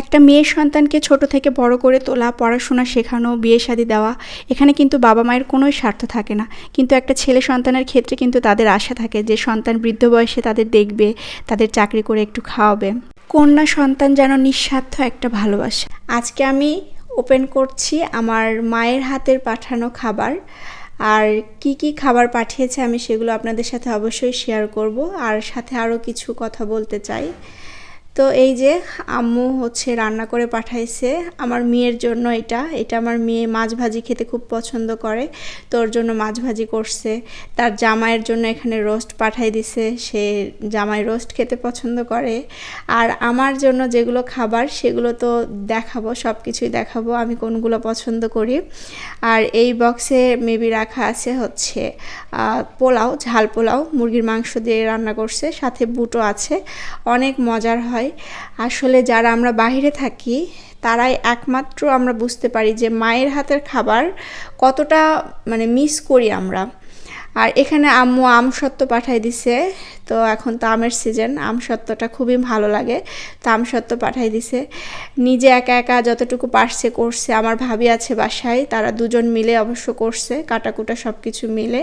একটা মেয়ের সন্তানকে ছোট থেকে বড় করে তোলা, পড়াশোনা শেখানো, বিয়ে শাদি দেওয়া, এখানে কিন্তু বাবা মায়ের কোনোই স্বার্থ থাকে না। কিন্তু একটা ছেলে সন্তানের ক্ষেত্রে কিন্তু তাদের আশা থাকে যে সন্তান বৃদ্ধ বয়সে তাদের দেখবে, তাদের চাকরি করে একটু খাওয়াবে। কন্যা সন্তান যেন নিঃস্বার্থ একটা ভালোবাসা। আজকে আমি ওপেন করছি আমার মায়ের হাতের পাঠানো খাবার। আর কি কি খাবার পাঠিয়েছে আমি সেগুলো আপনাদের সাথে অবশ্যই শেয়ার করব। আর সাথে আরও কিছু কথা বলতে চাই। তো এই যে আম্মু হচ্ছে রান্না করে পাঠাইছে, আমার মেয়ের জন্য এটা। এটা আমার মেয়ে মাছ ভাজি খেতে খুব পছন্দ করে, তোর জন্য মাছ ভাজি করছে। তার জামাইয়ের জন্য এখানে রোস্ট পাঠাই দিছে, সে জামাই রোস্ট খেতে পছন্দ করে। আর আমার জন্য যেগুলো খাবার, সেগুলো তো দেখাবো সব কিছুই দেখাবো, আমি কোনগুলো পছন্দ করি। আর এই বক্সে মেবি রাখা আছে হচ্ছে পোলাও, ঝাল পোলাও, মুরগির মাংস দিয়ে রান্না করছে, সাথে বুটো আছে। অনেক মজার হয়। আসলে যারা আমরা বাহিরে থাকি, তারাই একমাত্র আমরা বুঝতে পারি যে মায়ের হাতের খাবার কতটা মানে মিস করি আমরা। আর এখানে আম্মু আম সত্ত্ব পাঠাই দিছে। তো এখন তো আমের সিজন আম সত্ত্বটা খুবই ভালো লাগে। তো আম সত্ত্ব পাঠাই দিছে। নিজে একা একা যতটুকু পারছে করছে। আমার ভাবি আছে বাসায়, তারা দুজন মিলে অবশ্য করছে, কাটাকুটা সব কিছু মিলে।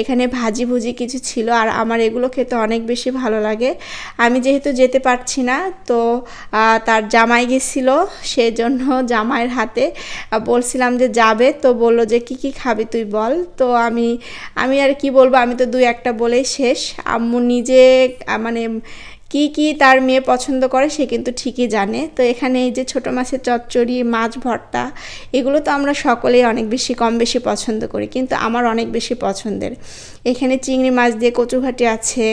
এখানে ভাজি ভুজি কিছু ছিল, আর আমার এগুলো খেতে অনেক বেশি ভালো লাগে। আমি যেহেতু যেতে পারছি না, তো তার জামাই গেছিল, সেজন্য জামাইয়ের হাতে বলছিলাম যে যাবে। তো বলল যে, কি কি খাবি তুই বল? তো আমি আমি আর কি বলব? আমি তো দুই একটা বলেই শেষ। আম্মু নিজে মানে কি কি তার মেয়ে পছন্দ করে সে কিন্তু ঠিকই জানে। তো এখানে এই যে ছোটো মাছের চচ্চড়ি, মাছ ভর্তা, এগুলো তো আমরা সকলেই অনেক বেশি, কম বেশি পছন্দ করি, কিন্তু আমার অনেক বেশি পছন্দের। এখানে চিংড়ি মাছ দিয়ে কচুঘাটি আছে,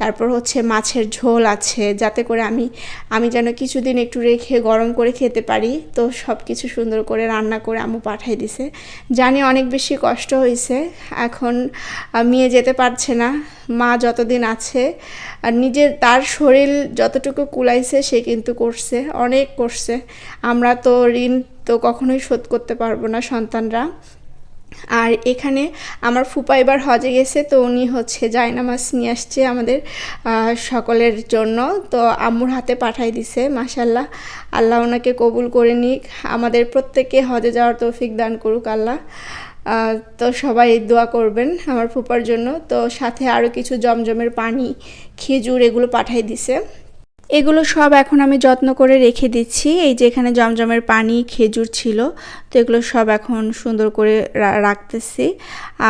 তারপর হচ্ছে মাছের ঝোল আছে, যাতে করে আমি আমি যেন কিছুদিন একটু রেখে, গরম করে খেতে পারি। তো সব কিছু সুন্দর করে রান্না করে আম্মু পাঠাই দিছে। জানি অনেক বেশি কষ্ট হয়েছে এখন মেয়ে যেতে পারছে না। মা যতদিন আছে, আর নিজের, তার শরীর যতটুকু কুলাইছে, সে কিন্তু করছে, অনেক করছে। আমরা তো ঋণ তো কখনোই শোধ করতে পারব না সন্তানরা। আর এখানে আমার ফুপা এবার হজে গেছে, তো উনি হচ্ছে জায়নামাজ নিয়ে আসছে আমাদের সকলের জন্য। তো আম্মুর হাতে পাঠাই দিছে মাসাল্লাহ আল্লাহ ওনাকে কবুল করে নিক। আমাদের প্রত্যেককে হজে যাওয়ার তৌফিক দান করুক আল্লাহ। তো সবাই দোয়া করবেন আমার ফুপার জন্য। তো সাথে আরও কিছু জমজমের পানি, খেজুর এগুলো পাঠাই দিছে। এগুলো সব এখন আমি যত্ন করে রেখে দিচ্ছি। এই যে এখানে জমজমের পানি, খেজুর ছিল, তো এগুলো সব এখন সুন্দর করে রাখতেছি।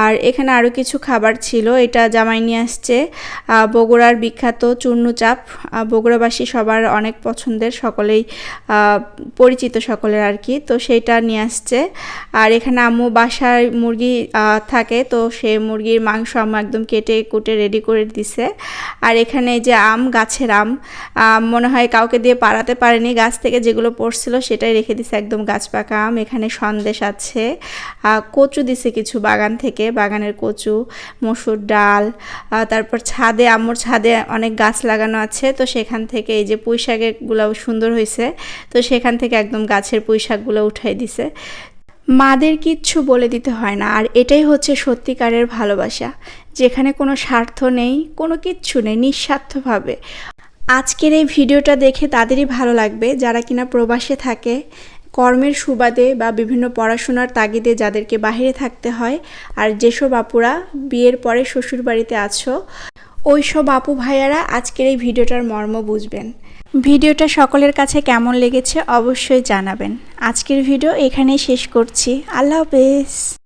আর এখানে আরও কিছু খাবার ছিল, এটা জামাই নিয়ে আসছে। বগুড়ার বিখ্যাত চূর্ণু চাপ বগুড়াবাসী সবার অনেক পছন্দের, সকলেই পরিচিত সকলের আর কি, তো সেইটা নিয়ে আসছে। আর এখানে আম্মু বাসায় মুরগি থাকে, তো সে মুরগির মাংস আম্মু একদম কেটে কুটে রেডি করে দিছে। আর এখানে যে আম, গাছের আম মনে হয় কাউকে দিয়ে পাড়াতে পারেনি। গাছ থেকে যেগুলো পড়ছিল সেটাই রেখে দিছে একদম গাছ পাকা আম। এখানে সন্দেশ আছে। কচু দিছে কিছু বাগান থেকে। বাগানের কচু, মসুর ডাল তারপর ছাদে, আম্মুর ছাদে অনেক গাছ লাগানো আছে। তো সেখান থেকে এই যে পুঁই শাকেরগুলো সুন্দর হয়েছে তো সেখান থেকে একদম গাছের পুঁই শাকগুলো উঠাই দিছে। মাদের কিচ্ছু বলে দিতে হয় না। আর এটাই হচ্ছে সত্যিকারের ভালোবাসা। যেখানে কোনো স্বার্থ নেই, কোনো কিচ্ছু নেই, নিঃস্বার্থভাবে। আজকের এই ভিডিওটা দেখে তাদেরই ভালো লাগবে যারা কিনা প্রবাসে থাকে, কর্মের সুবাদে বা বিভিন্ন পড়াশোনার তাগিদে যাদেরকে বাইরে থাকতে হয়। আর যেসব আপুরা বিয়ের পরে শ্বশুর বাড়িতে আছো ওই সব আপু ভাইয়ারা আজকের এই ভিডিওটার মর্ম বুঝবেন। ভিডিওটা সকলের কাছে কেমন লেগেছে অবশ্যই জানাবেন। আজকের ভিডিও এখানেই শেষ করছি। আল্লাহ হাফেজ।